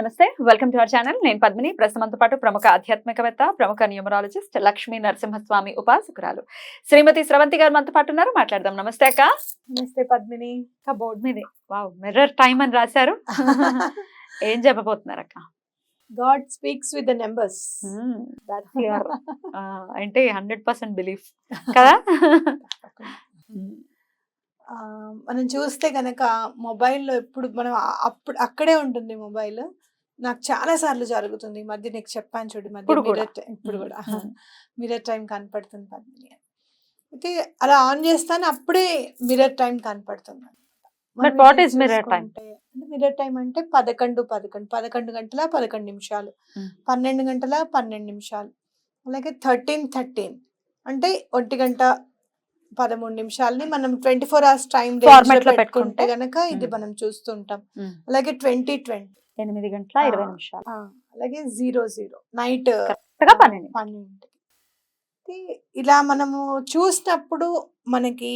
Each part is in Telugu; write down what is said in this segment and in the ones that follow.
నమస్తే వెల్కమ్ టు అవర్ ఛానల్. నేను పద్మిని. ప్రస్తుతంతో పాటు ప్రముఖ ఆధ్యాత్మికవేత్త ప్రముఖ న్యూమరాలజిస్ట్ లక్ష్మీ నరసింహస్వామి ఉపాసకురాలు. శ్రీమతి స్రవంతి గారు మనతో పాటు ఉన్నారు. మాట్లాడదాం. నమస్తే అక్క. నమస్తే పద్మిని. బోర్డు మీదే. వావ్ మిర్రర్ టైం అని రాశారు. ఏం చెప్పబోతున్నారు అక్క? God speaks with the numbers. ఆ, అంటే హండ్రెడ్ పర్సెంట్ బిలీఫ్. కదా? మనం చూస్తే గనక మొబైల్లో ఎప్పుడు మనం అప్పుడు అక్కడే ఉంటుంది మొబైల్. నాకు చాలా సార్లు జరుగుతుంది మధ్య నీకు చెప్పాను చూడు మధ్య ఇప్పుడు కూడా. mirror time- ఇప్పుడు కూడా Hmm. మిరర్ టైం కనపడుతుంది పద్మిని. అయితే అలా ఆన్ చేస్తాను అప్పుడే మిరర్ టైం కనపడుతుంది But what is mirror time? Mirror time అంటే పదకొండు పదకొండు పదకొండు గంటల పదకొండు నిమిషాలు. పన్నెండు గంటల పన్నెండు నిమిషాలు అలాగే థర్టీన్ థర్టీన్ అంటే ఒంటి గంట పదమూడు నిమిషాలని మనం ట్వంటీ ఫోర్ అవర్స్ టైం పెట్టుకుంటే గనక ఇది. మనం చూస్తుంటాం. అలాగే ట్వంటీ ట్వంటీ ఎనిమిది గంటల ఇరవై. నిమిషాలు. అలాగే జీరో జీరో. నైట్ కరెక్ట్గా పన్నెండు పన్నెండు ఇలా మనము చూసినప్పుడు మనకి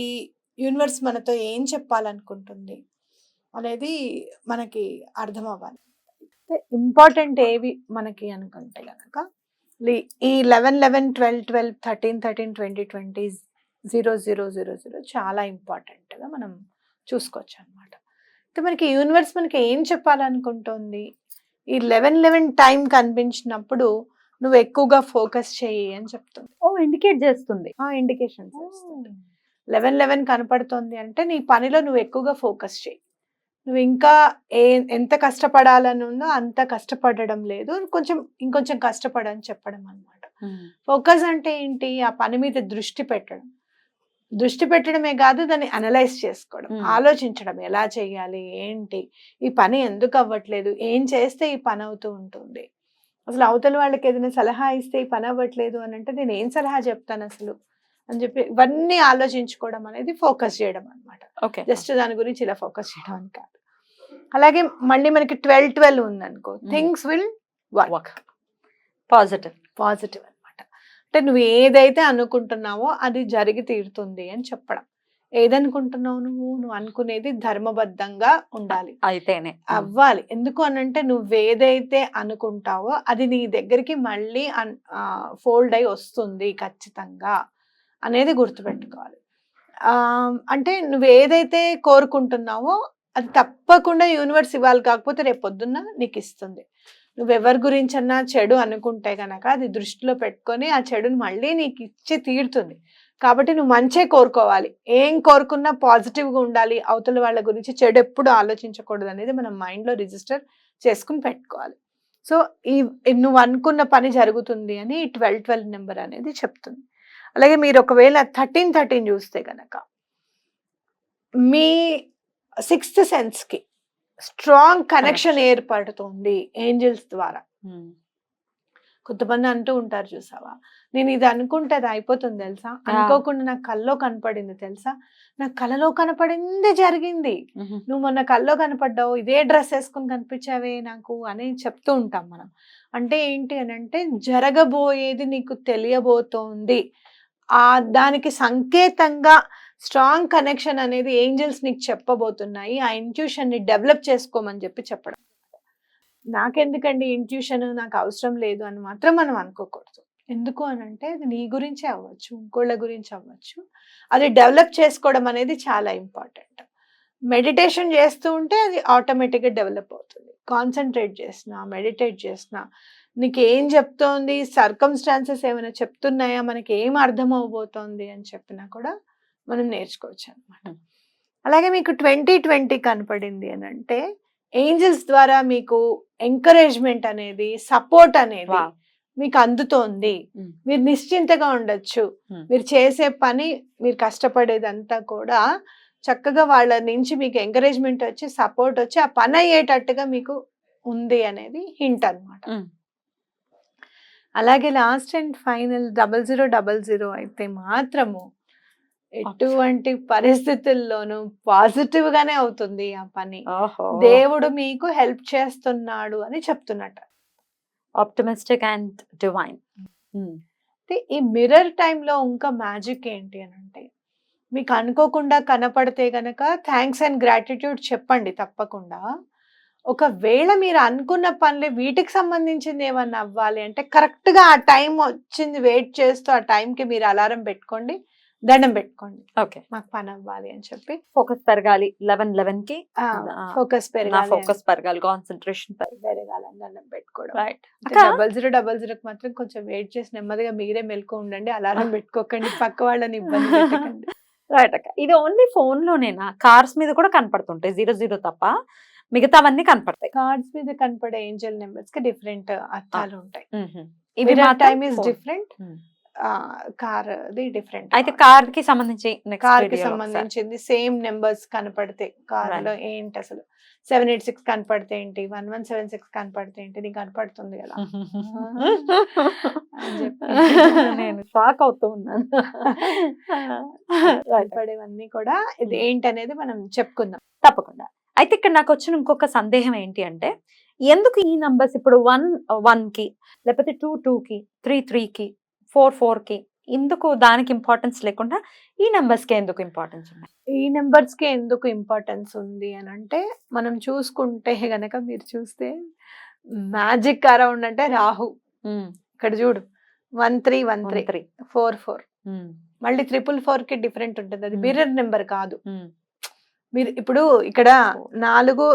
యూనివర్స్ మనతో ఏం చెప్పాలనుకుంటుంది అనేది మనకి అర్థం అవ్వాలి ఇంపార్టెంట్ ఏవి మనకి అనుకుంటే కనుక ఈ eleven eleven twelve twelve thirteen thirteen twenty twenty zero zero zero zero చాలా ఇంపార్టెంట్గా మనం చూసుకోవచ్చు అనమాట మనకి యూనివర్స్ మనకి ఏం చెప్పాలనుకుంటుంది? ఈ లెవెన్ లెవెన్ టైం కనిపించినప్పుడు నువ్వు ఎక్కువగా ఫోకస్ చేయి అని చెప్తుంది. ఓ ఇండికేట్ చేస్తుంది. ఆ ఇండికేషన్స్ లెవెన్ లెవెన్ కనపడుతుంది అంటే నీ పనిలో నువ్వు ఎక్కువగా ఫోకస్ చేయి. నువ్వు ఇంకా ఏ ఎంత కష్టపడాలని ఉందో అంత కష్టపడడం లేదు. కొంచెం ఇంకొంచెం కష్టపడని చెప్పడం అన్నమాట. ఫోకస్ అంటే ఏంటి? ఆ పని మీద దృష్టి పెట్టడం. దృష్టి పెట్టడమే కాదు దాన్ని అనలైజ్ చేసుకోవడం. ఆలోచించడం ఎలా చేయాలి ఏంటి ఈ పని ఎందుకు అవ్వట్లేదు ఏం చేస్తే ఈ పని అవుతూ ఉంటుంది. అసలు అవతల వాళ్ళకి ఏదైనా సలహా ఇస్తే ఈ పని అవ్వట్లేదు అని అంటే నేను ఏం సలహా చెప్తాను అసలు? అని చెప్పి ఇవన్నీ ఆలోచించుకోవడం అనేది ఫోకస్ చేయడం అన్నమాట. ఓకే. జస్ట్ దాని గురించి ఇలా ఫోకస్ చేయడం అని కాదు. అలాగే మళ్ళీ మనకి ట్వెల్వ్ ట్వెల్వ్ ఉందనుకో. Things will work. Positive. Positive. అంటే నువ్వు ఏదైతే అనుకుంటున్నావో అది జరిగి తీరుతుంది అని చెప్పడం. ఏదనుకుంటున్నావు నువ్వు? నువ్వు అనుకునేది ధర్మబద్ధంగా ఉండాలి. అయితేనే. అవ్వాలి. ఎందుకు అనంటే నువ్వేదైతే అనుకుంటావో అది నీ దగ్గరికి మళ్ళీ ఫోల్డ్ అయి వస్తుంది ఖచ్చితంగా అనేది గుర్తుపెట్టుకోవాలి. ఆ, అంటే నువ్వు ఏదైతే కోరుకుంటున్నావో అది తప్పకుండా యూనివర్స్ ఇవ్వాలి. కాకపోతే రేపు పొద్దున్న నీకు ఇస్తుంది. నువ్వు ఎవరి గురించన్నా చెడు అనుకుంటే గనక అది దృష్టిలో పెట్టుకొని ఆ చెడుని మళ్ళీ నీకు ఇచ్చి తీరుతుంది. కాబట్టి నువ్వు మంచే కోరుకోవాలి. ఏం కోరుకున్నా పాజిటివ్గా ఉండాలి. అవతల వాళ్ళ గురించి చెడు ఎప్పుడు ఆలోచించకూడదు అనేది మనం మైండ్లో రిజిస్టర్ చేసుకుని పెట్టుకోవాలి. సో ఈ నువ్వు అనుకున్న పని జరుగుతుంది అని ట్వెల్వ్ ట్వెల్వ్ నెంబర్ అనేది చెప్తుంది. అలాగే మీరు ఒకవేళ థర్టీన్ థర్టీన్ చూస్తే కనుక మీ సిక్స్త్ సెన్స్కి స్ట్రాంగ్ కనెక్షన్ ఏర్పడుతుంది ఏంజల్స్ ద్వారా. కొంతమంది అంటూ ఉంటారు చూసావా? నేను ఇది అనుకుంటే అది అయిపోతుంది తెలుసా? అనుకోకుండా నాకు కల్లో కనపడింది తెలుసా? నాకు కలలో కనపడింది జరిగింది. నువ్వు మొన్న కల్లో కనపడ్డావు ఇదే డ్రెస్ వేసుకుని కనిపించావే నాకు అని చెప్తూ ఉంటాం మనం. అంటే ఏంటి అని అంటే జరగబోయేది నీకు తెలియబోతోంది. ఆ దానికి సంకేతంగా స్ట్రాంగ్ కనెక్షన్ అనేది ఏంజల్స్ నీకు చెప్పబోతున్నాయి. ఆ ఇంట్యూషన్ని డెవలప్ చేసుకోమని చెప్పి చెప్పడం. నాకెందుకండి ఇంట్యూషన్? నాకు అవసరం లేదు అని మాత్రం మనం అనుకోకూడదు. ఎందుకు అని అంటే అది నీ గురించే అవ్వచ్చు ఇంకోళ్ళ గురించి అవ్వచ్చు. అది డెవలప్ చేసుకోవడం అనేది చాలా ఇంపార్టెంట్. మెడిటేషన్ చేస్తూ ఉంటే అది ఆటోమేటిక్గా డెవలప్ అవుతుంది. కాన్సన్ట్రేట్ చేసిన మెడిటేట్ చేసిన నీకు ఏం చెప్తోంది? సర్కమ్స్టాన్సెస్ ఏమైనా చెప్తున్నాయా? మనకి ఏం అర్థం అవబోతోంది అని చెప్పినా కూడా మనం నేర్చుకోవచ్చు అనమాట అలాగే మీకు ట్వంటీ ట్వంటీ కనపడింది అని అంటే ఏంజల్స్ ద్వారా మీకు ఎంకరేజ్మెంట్ అనేది సపోర్ట్ అనేది. మీకు అందుతోంది. మీరు నిశ్చింతగా ఉండొచ్చు. మీరు చేసే పని మీరు కష్టపడేదంతా కూడా చక్కగా వాళ్ళ నుంచి మీకు ఎంకరేజ్మెంట్ వచ్చి సపోర్ట్ వచ్చి ఆ పని అయ్యేటట్టుగా మీకు ఉంది అనేది హింట్ అన్నమాట ఉమ్. అలాగే last and final double zero double zero అయితే మాత్రము ఎటువంటి పరిస్థితుల్లోనూ పాజిటివ్ గానే అవుతుంది ఆ పని. దేవుడు మీకు హెల్ప్ చేస్తున్నాడు అని చెప్తున్నట్ట. ఆప్టమిస్టిక్ అండ్ డివైన్ ఈ మిర్రర్ టైంలో ఇంకా మ్యాజిక్ ఏంటి అని అంటే మీకు అనుకోకుండా కనపడితే గనక థ్యాంక్స్ అండ్ గ్రాటిట్యూడ్ చెప్పండి తప్పకుండా. ఒకవేళ మీరు అనుకున్న పనులే వీటికి సంబంధించింది ఏమన్నా అవ్వాలి అంటే correct గా ఆ టైం వచ్చింది వెయిట్ చేస్తూ ఆ టైంకి మీరు అలారం పెట్టుకోండి. దండం పెట్టుకోండి. ఓకే. మాకు పని అవ్వాలి అని చెప్పి. ఫోకస్ పెరగాలి. లెవెన్ లెవెన్కి ఫోకస్ పెరగాలి ఫోకస్ పెరగాలి. కాన్సన్ట్రేషన్ పెరగాలని దండం పెట్టుకోవడం. రైట్ డబల్ జీరో డబల్ జీరోకి మాత్రం కొంచెం వెయిట్ చేసి నెమ్మదిగా మీరే మెలకు ఉండండి. అలారం పెట్టుకోకండి. పక్క వాళ్ళని ఇబ్బంది పెట్టకండి. రైట్ అక్క. ఇది ఓన్లీ ఫోన్ లోనేనా? కార్స్ మీద కూడా కనపడుతుంటాయి. జీరో జీరో తప్ప. మిగతావన్నీ కనపడతాయి. కార్డ్స్ మీద కనపడే ఏంజల్ నెంబర్స్కి డిఫరెంట్ అర్థాలు ఉంటాయి. ఇవి time is. Different. Car the different అయితే కార్. కి సంబంధించి కార్కి సంబంధించింది సేమ్ నెంబర్స్ కనపడితే కార్లో ఏంటి అసలు? సెవెన్ ఎయిట్ సిక్స్ కనపడితే ఏంటి? వన్ వన్ సెవెన్ సిక్స్ కనపడితే ఏంటి? నీకు కనపడుతుంది కదా. నేను షాక్ అవుతూ ఉన్నాను. కనపడేవన్నీ కూడా ఇది ఏంటి అనేది మనం చెప్పుకుందాం. తప్పకుండా. అయితే ఇక్కడ నాకు వచ్చిన ఇంకొక సందేహం ఏంటి అంటే ఎందుకు ఈ నంబర్స్ ఇప్పుడు వన్ వన్కి లేకపోతే టూ టూ కి త్రీ త్రీ కి ఫోర్ ఫోర్కి ఎందుకు దానికి ఇంపార్టెన్స్ లేకుండా ఈ numbers కి ఎందుకు ఇంపార్టెన్స్ ఉన్నాయి? ఈ నెంబర్స్కి ఎందుకు ఇంపార్టెన్స్ ఉంది అని అంటే మనం చూసుకుంటే గనక మీరు చూస్తే మ్యాజిక్ అరౌండ్ అంటే రాహు. ఇక్కడ చూడు one three one three three. Four four. మళ్ళీ ట్రిపుల్ ఫోర్కి డిఫరెంట్ ఉంటుంది. అది. మిర్రర్ నెంబర్ కాదు. మీరు ఇప్పుడు ఇక్కడ నాలుగు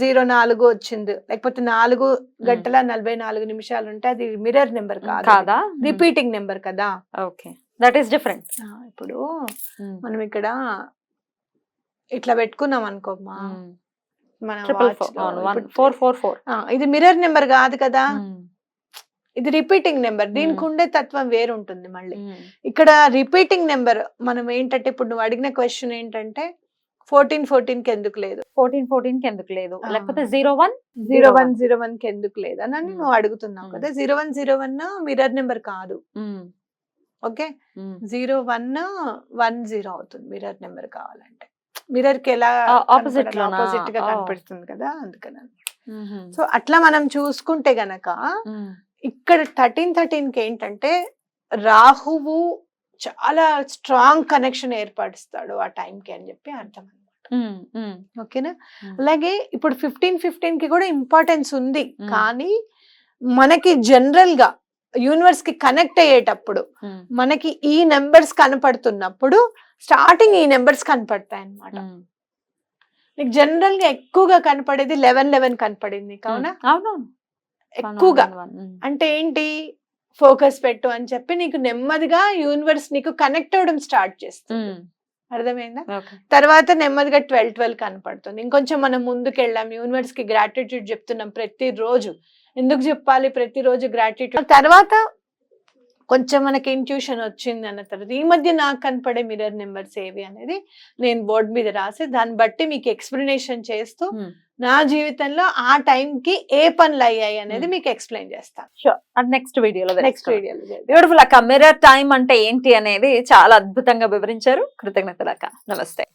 జీరో నాలుగు వచ్చింది. లేకపోతే నాలుగు గంటల నలభై నాలుగు నిమిషాలు ఉంటే అది మిర్రర్ నెంబర్ కాదు. రిపీటింగ్ నెంబర్ కదా. ఓకే. దట్ ఈస్ డిఫరెంట్ ఇప్పుడు మనం ఇక్కడ ఇట్లా పెట్టుకున్నాం అనుకోమ్మా. ఇది మిర్రర్ నెంబర్ కాదు కదా. ఇది రిపీటింగ్ నెంబర్ దీనికి. ఉండే తత్వం వేరు ఉంటుంది మళ్ళీ ఇక్కడ రిపీటింగ్ నెంబర్ మనం ఏంటంటే ఇప్పుడు నువ్వు అడిగిన క్వశ్చన్ ఏంటంటే ఫోర్టీన్ ఫోర్టీన్కి ఎందుకు లేదు? ఫోర్టీన్ ఫోర్టీన్కి ఎందుకు లేదు. లేకపోతే zero one? Zero one zero వన్కి ఎందుకు లేదు? అని. నువ్వు అడుగుతున్నావు. కదా. Zero one zero one mirror number కాదు. Okay? Zero one one zero అవుతుంది మిర్రర్ నెంబర్ కావాలంటే. మిర్రర్కి ఎలా ఆ, opposite లోనా? ఆపోజిట్గా. కనిపిస్తుంది కదా అందుకని సో అట్లా మనం చూసుకుంటే గనక. ఇక్కడ థర్టీన్ థర్టీన్కి ఏంటంటే రాహువు చాలా స్ట్రాంగ్ కనెక్షన్ ఏర్పరుస్తాడు ఆ time కి అని చెప్పి అర్థం అనమాట ఓకేనా. అలాగే ఇప్పుడు ఫిఫ్టీన్ ఫిఫ్టీన్కి కూడా ఇంపార్టెన్స్ ఉంది. కానీ మనకి జనరల్గా యూనివర్స్కి కనెక్ట్ అయ్యేటప్పుడు మనకి ఈ నెంబర్స్ కనపడుతున్నప్పుడు స్టార్టింగ్ ఈ నెంబర్స్ కనపడతాయి అన్నమాట నీకు జనరల్గా ఎక్కువగా కనపడేది లెవెన్ లెవెన్ కనపడింది. కావున? అవునవును. ఎక్కువగా. అంటే ఏంటి? ఫోకస్ పెట్టు అని చెప్పి నీకు నెమ్మదిగా యూనివర్స్ నీకు కనెక్ట్ అవ్వడం స్టార్ట్ చేస్తుంది. అర్థమైందా? తర్వాత నెమ్మదిగా ట్వెల్వ్ ట్వెల్వ్ కనపడుతుంది. ఇంకొంచెం మనం ముందుకు వెళ్ళాం యూనివర్స్కి గ్రాటిట్యూడ్ చెప్తున్నాం ప్రతిరోజు. ఎందుకు చెప్పాలి? ప్రతిరోజు గ్రాటిట్యూడ్ తర్వాత కొంచెం మనకి ఇంట్యూషన్ వచ్చింది అన్న తర్వాత ఈ మధ్య నాకు కనపడే మిర్రర్ నెంబర్స్ ఏవి అనేది నేను బోర్డు మీద రాసి దాన్ని బట్టి మీకు ఎక్స్ప్లెనేషన్ చేస్తూ నా జీవితంలో ఆ time కి ఏ పనులు అయ్యాయి అనేది Hmm. మీకు ఎక్స్ప్లెయిన్ చేస్తాను షూర్ నెక్స్ట్ వీడియోలో నెక్స్ట్ వీడియోలో బ్యూటిఫుల్ అక్క మిర్రర్ టైం అంటే ఏంటి అనేది చాలా అద్భుతంగా వివరించారు. కృతజ్ఞతలు అక్క. నమస్తే.